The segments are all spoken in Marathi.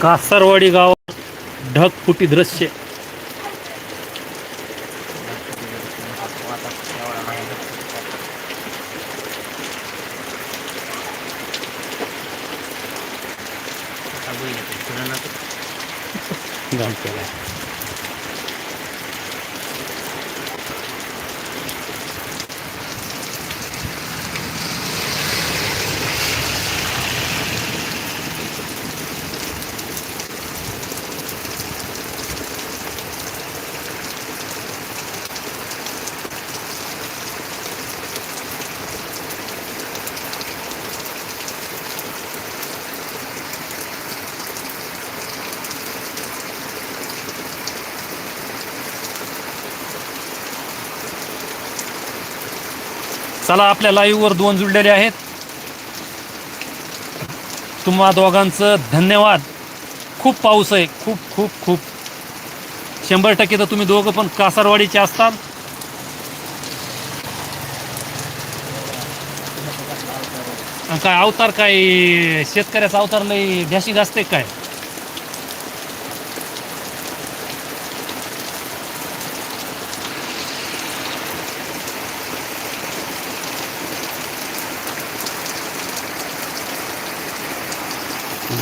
कासारवाडी गावात ढगफुटी दृश्य. चला आपल्या लाईववर दोन जुळलेले आहेत. तुम्हा दोघांचं धन्यवाद. खूप पाऊस आहे. खूप खूप खूप. शंभर टक्के तर तुम्ही दोघं पण कासारवाडीचे असतात. आणि काय अवतार काय? शेतकऱ्याचा अवतार लई ढ्याशी असते काय?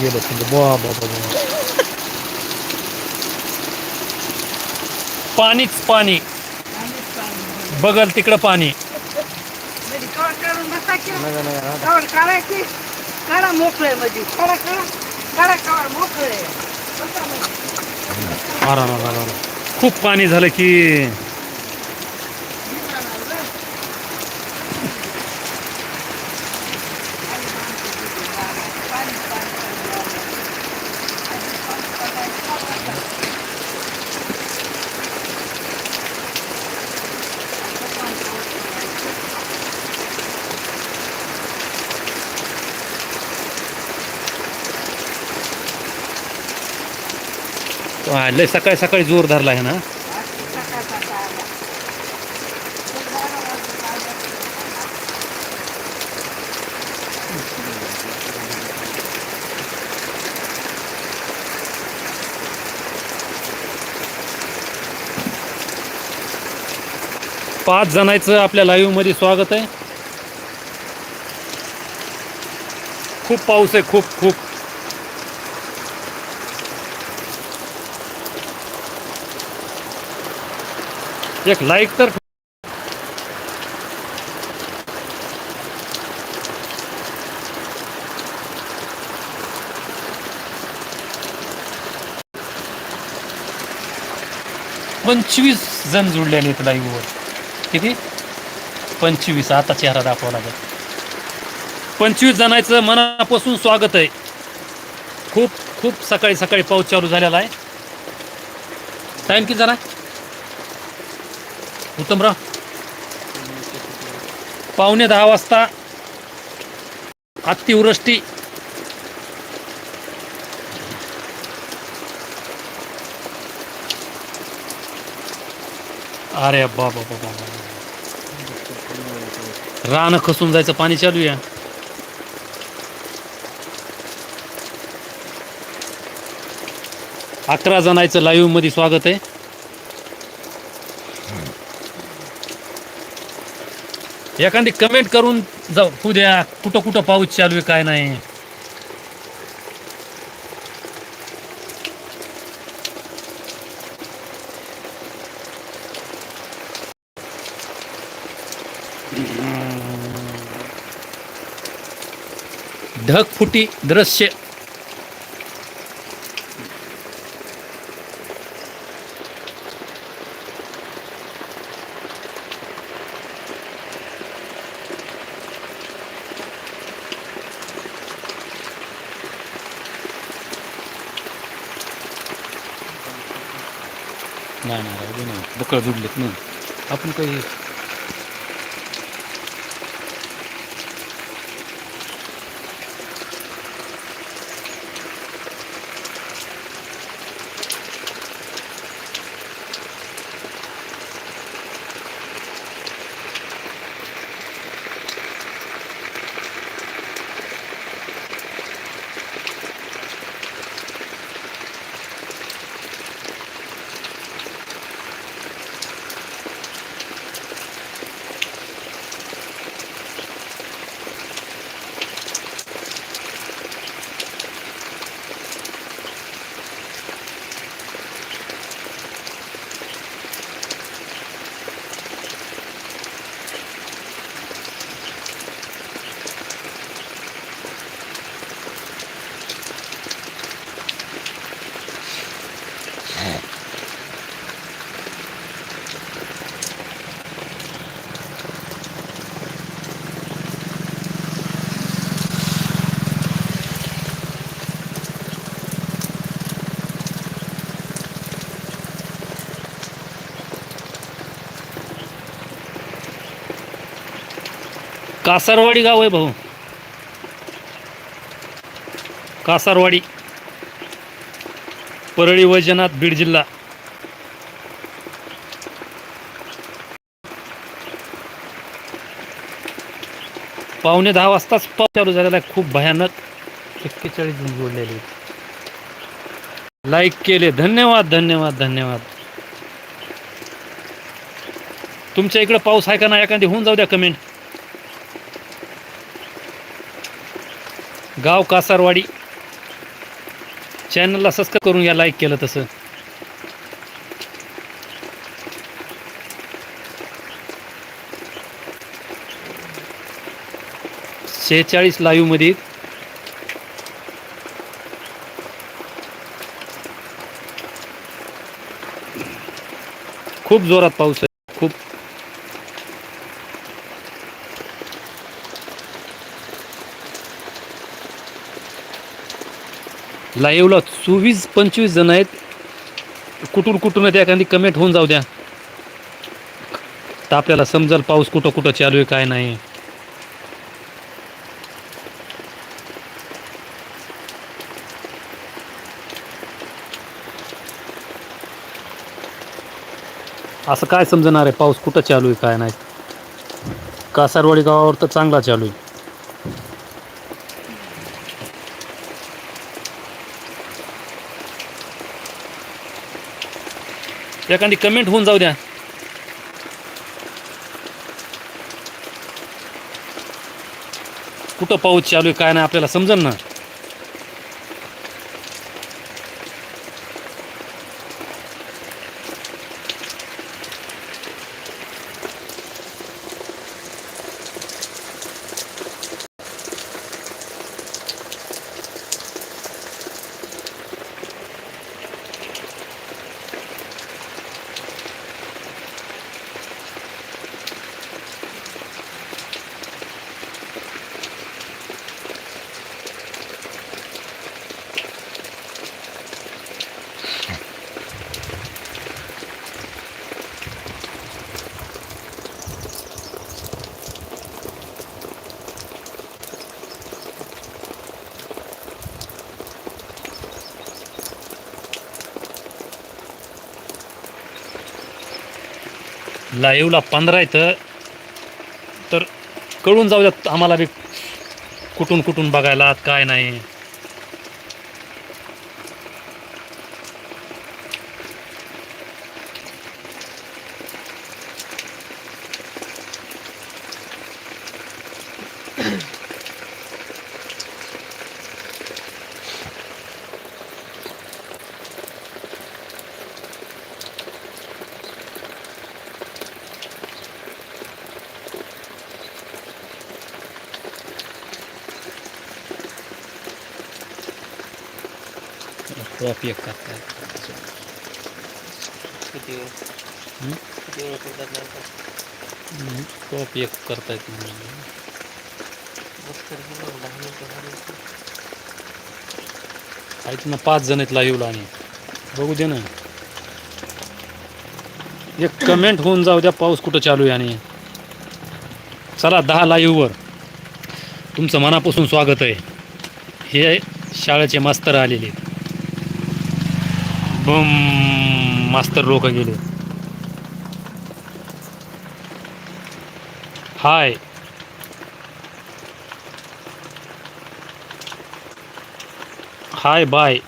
गेलं तुझं बा बा पाणीच पाणी बघल तिकडं पाणी म्हणजे कवर करून बसा की कवर काढायची काढा मोकळे म्हणजे काढा काढा काढा कवर मोकळे बसा म्हणजे. अरा खूप पाणी झालं की हा, लय सकाळी सकाळी जोर धरला आहे ना. पाच जणांचं आपल्या लाईव्हमध्ये स्वागत आहे. खूप पाऊस आहे खूप खूप. एक लाईक तर पंचवीस जण जुळलेले आहेत लाईव्हवर किती? पंचवीस. आता चेहरा दाखवा लागेल. पंचवीस जणांचं मनापासून स्वागत आहे. खूप खूप सकाळी सकाळी पाऊस चालू झालेला आहे. टाईम किती झाला उत्तमराव पावणे दहा वाजता अतिवृष्टी. अरे बाबा बाबा रान खसून जायचं पाणी चालू या अकरा जणांचं लाईव्हमध्ये स्वागत आहे. एखादी कमेंट करून जाऊ. द्या. कुठं कुठं पाऊस चालू आहे काय नाही. ढगफुटी दृश्य नाही नाही राहू दे ना बकळ जुडलेत ना आपण काही कासारवाडी गाव आहे भाऊ. कासारवाडी. परळी वैजनाथ बीड जिल्हा. पावणे दहा वाजताच पाऊस चालू झालेला आहे. खूप भयानक. एक्केचाळीस जण जोडलेले लाईक केले. धन्यवाद धन्यवाद धन्यवाद. तुमच्या इकडे पाऊस आहे का नाही एखादी होऊन जाऊ द्या कमेंट गाव कासारवाडी. चॅनलला सबस्क्राईब करून या लाईक केलं तसं. शेहेचाळीस लाईव्हमध्ये खूप जोरात पाऊस आहे खूप लाईव्हला चोवीस पंचवीस जण आहेत. कुठून कुठून त्या एखादी कमेंट होऊन जाऊ द्या. तर आपल्याला समजाल पाऊस कुठं कुठं चालू आहे काय नाही. असं काय समजणार आहे पाऊस कुठं चालू आहे काय नाही. कासारवाडी गावावर तर चांगला चालू आहे. एखादी कमेंट होऊन जाऊ द्या. कुठं पाऊस चालू आहे काय नाही आपल्याला समजेल ना. लाईवला पंधरा येतं तर कळून जाऊ द्यात आम्हाला बी कुठून कुठून बघायला काय नाही क्रॉप एक करताय किती वेळ हं? किती वेळ करतात नंतर क्रॉप एक करतायत बस तर गेलो दहा मिनिटं झाली आहेत ना पाच जण आहेत लाईव्हला आणि बघू दे ना एक कमेंट होऊन जाऊ द्या पाऊस कुठं चालू आहे आणि चला दहा लाईव्हवर तुमचं मनापासून स्वागत आहे हे शाळेचे मास्तर आलेले आहेत. बम मास्तर लोक गेले. हाय. Hi bye.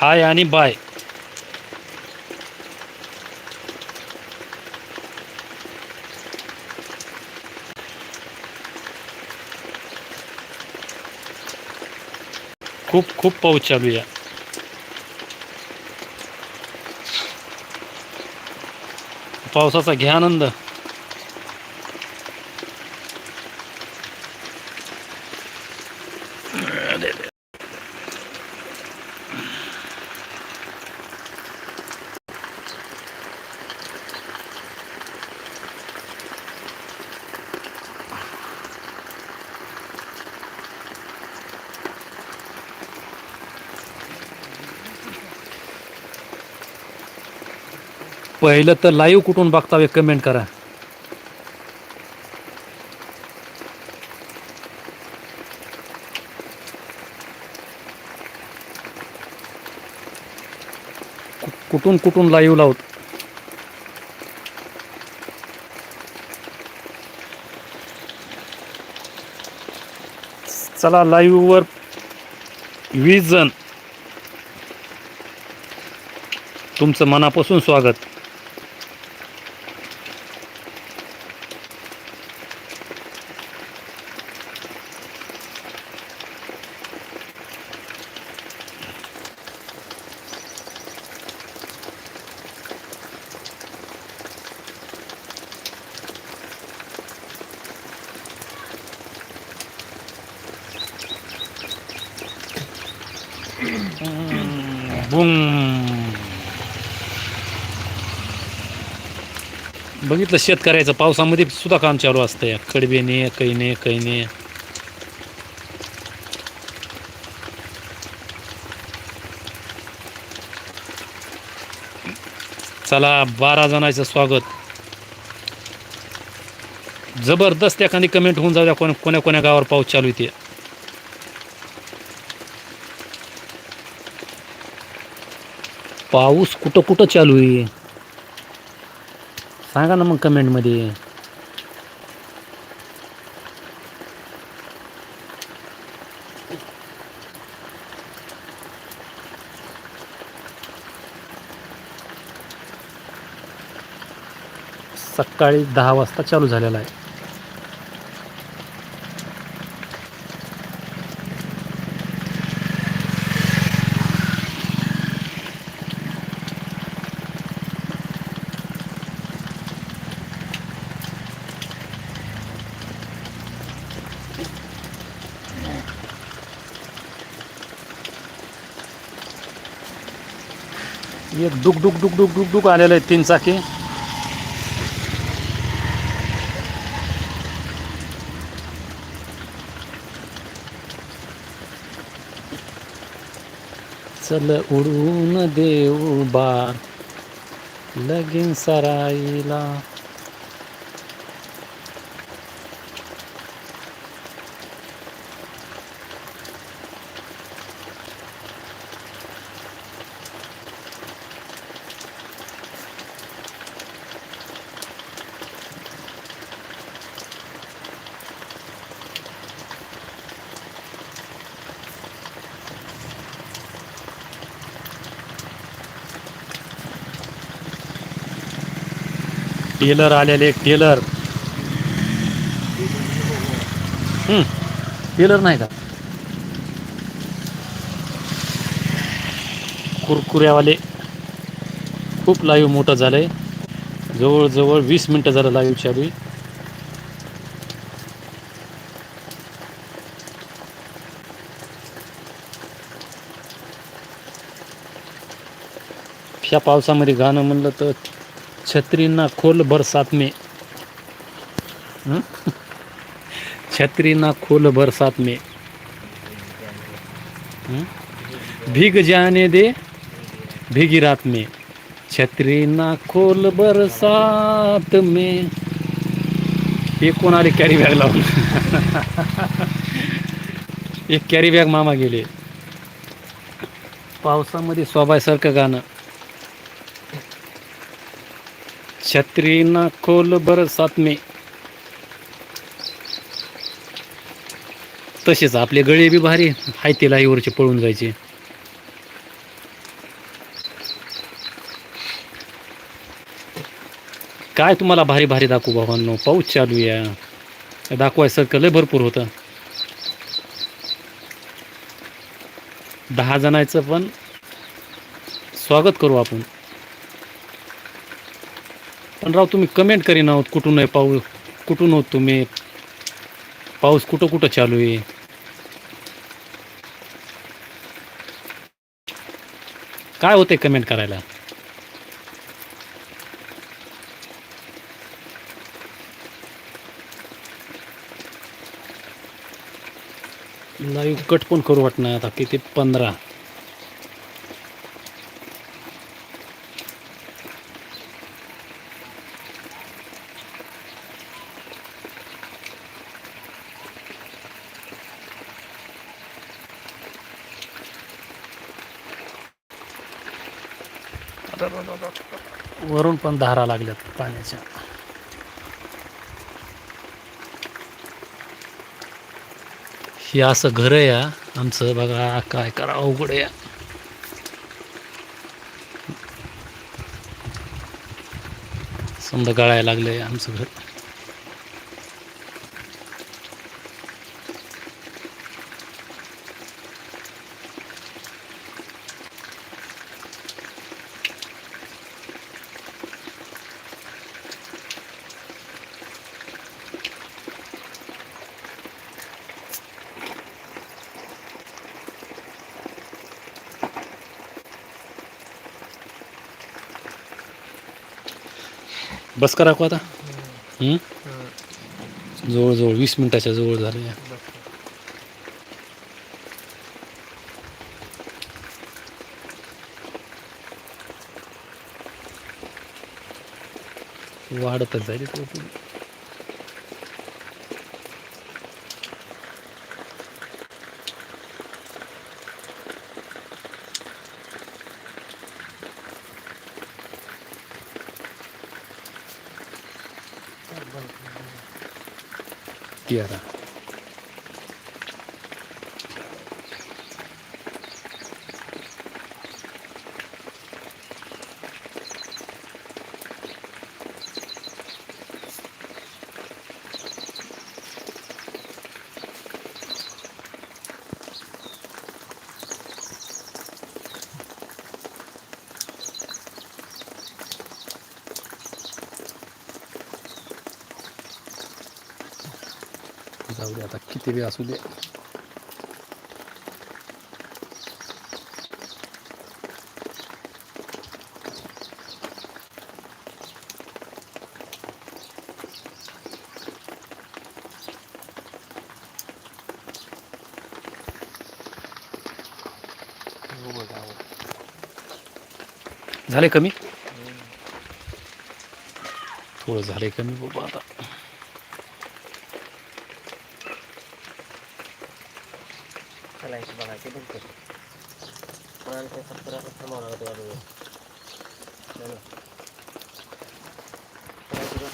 हाय आणि बाय. खूप खूप पाऊस चालू आहे पावसाचा घ्या आनंद. दे दे पहिलं तर लाईव्ह कुठून बघतावे कमेंट करा. कुठून कुठून लाईव्ह लावत चला लाईव्हवर वीस जण तुमचं मनापासून स्वागत. बुम बघितलं शेतकऱ्याचं पावसामध्ये सुद्धा काम चालू असतं. या कडबेने कैने कैने. चला बारा जणांचं स्वागत. जबरदस्त एखादी कमेंट होऊन जाऊ द्या कोण कोण्या कोण्या गावावर पाऊस चालू येते पाऊस कुठं कुठं चालू आहे? सांगा ना मग कमेंटमध्ये सकाळी दहा वाजता चालू झालेला आहे. एक डुक डुक डुक डुक डुक डुक आलेलं आहे तीन चाकी. चल उडून देऊ बार लगीन सराईला टेलर आलेले टेलर. टेलर नाही का? कुरकुऱ्यावाले. खूप लाईव्ह मोठं झालंय. जवळजवळ वीस मिनटं झालं लाईव्ह चालू ह्या पावसामध्ये गाणं म्हणलं तर छत्रींना खोल बरसात में. हं? छत्रीना खोल बरसात में. भीग जाने दे भीगी रात में. छत्रीना खोल बरसात में. एक कोण आले कॅरी बॅग लावून? एक कॅरी बॅग मामा गेले. पावसामध्ये स्वाबासारखं गाणं. छत्री ना खोल बरसात सातमे तसेच आपले गळे बी भारी हाय ते लाईवरचे पळून जायचे. काय तुम्हाला भारी भारी दाखवू भावांनो? पाऊस चालू या दाखवायसारखं लय भरपूर होतं. दहा जणांचं पण स्वागत करू आपण. पण राव तुम्ही कमेंट करीन आहोत कुठून आहे पाऊस? कुठून आहोत तुम्ही? पाऊस कुठं कुठं चालू आहे? काय होते कमेंट करायला? लाईव्ह कट पण करू वाटणार आता किती? पंधरा. पण धारा लागल्यात पाण्याच्या. हे असं घर आहे या. आमचं बघा काय करा अवघड आहे समजा गळायला लागलंय आमचं घर. बस करा को आता. जवळजवळ वीस मिनिटाच्या जवळ झालं वाढतच जाईल तो जाऊ दे आता किती वेळ असू दे. झाले कमी? थोडं झाले कमी बाबा आता.